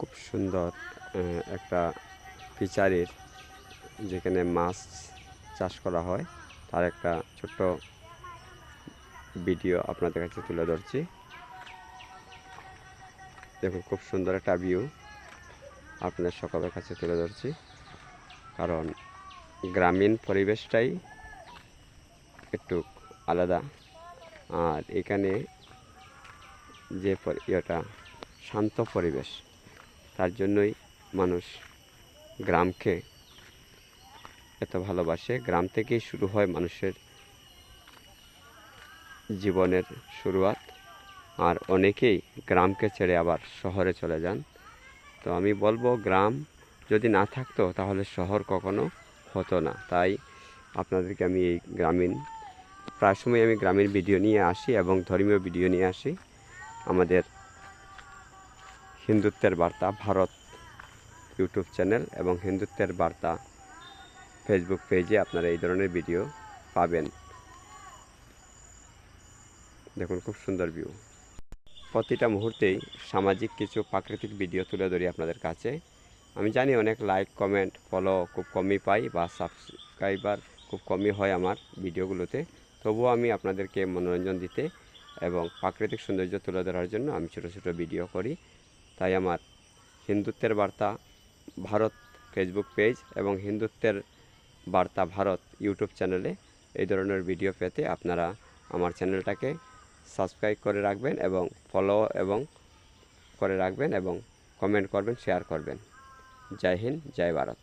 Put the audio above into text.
খুব সুন্দর একটা ফিচারের যেখানে মাছ চাষ করা হয়, তার একটা ছোট্ট ভিডিও আপনাদের কাছে তুলে ধরছি। দেখুন, খুব সুন্দর একটা ভিউ আপনাদের সকলের কাছে তুলে ধরছি, কারণ গ্রামীণ পরিবেশটাই একটু আলাদা। আর এখানে যে ইয়েটা, শান্ত পরিবেশ তার জন্যই মানুষ গ্রামকে এত ভালোবাসে। গ্রাম থেকেই শুরু হয় মানুষের জীবনের শুরুয়াত। আর অনেকেই গ্রামকে ছেড়ে আবার শহরে চলে যান। তো আমি বলব, গ্রাম যদি না থাকতো তাহলে শহর কখনো হতো না। তাই আপনাদেরকে আমি এই গ্রামীণ, প্রায় সময় আমি গ্রামীণ ভিডিও নিয়ে আসি এবং ধর্মীয় ভিডিও নিয়ে আসি। আমাদের হিন্দুত্বের বার্তা ভারত ইউটিউব চ্যানেল এবং হিন্দুত্বের বার্তা ফেসবুক পেজে আপনারা এই ধরনের ভিডিও পাবেন। দেখুন, খুব সুন্দর ভিউ প্রতিটা মুহূর্তেই সামাজিক কিছু প্রাকৃতিক ভিডিও তুলে ধরি আপনাদের কাছে। আমি জানি অনেক লাইক কমেন্ট ফলো খুব কমই পাই বা সাবস্ক্রাইবার খুব কমই হয় আমার ভিডিওগুলোতে। তবুও আমি আপনাদেরকে মনোরঞ্জন দিতে এবং প্রাকৃতিক সৌন্দর্য তুলে ধরার জন্য আমি ছোটো ছোটো ভিডিও করি। তাই আমার হিন্দুত্বের বার্তা ভারত ফেসবুক পেজ এবং হিন্দুত্বের বার্তা ভারত ইউটিউব চ্যানেলে এই ধরনের ভিডিও পেতে আপনারা আমার চ্যানেলটাকে সাবস্ক্রাইব করে রাখবেন এবং ফলো এবং করে রাখবেন এবং কমেন্ট করবেন, শেয়ার করবেন। জয় হিন্দ, জয় ভারত।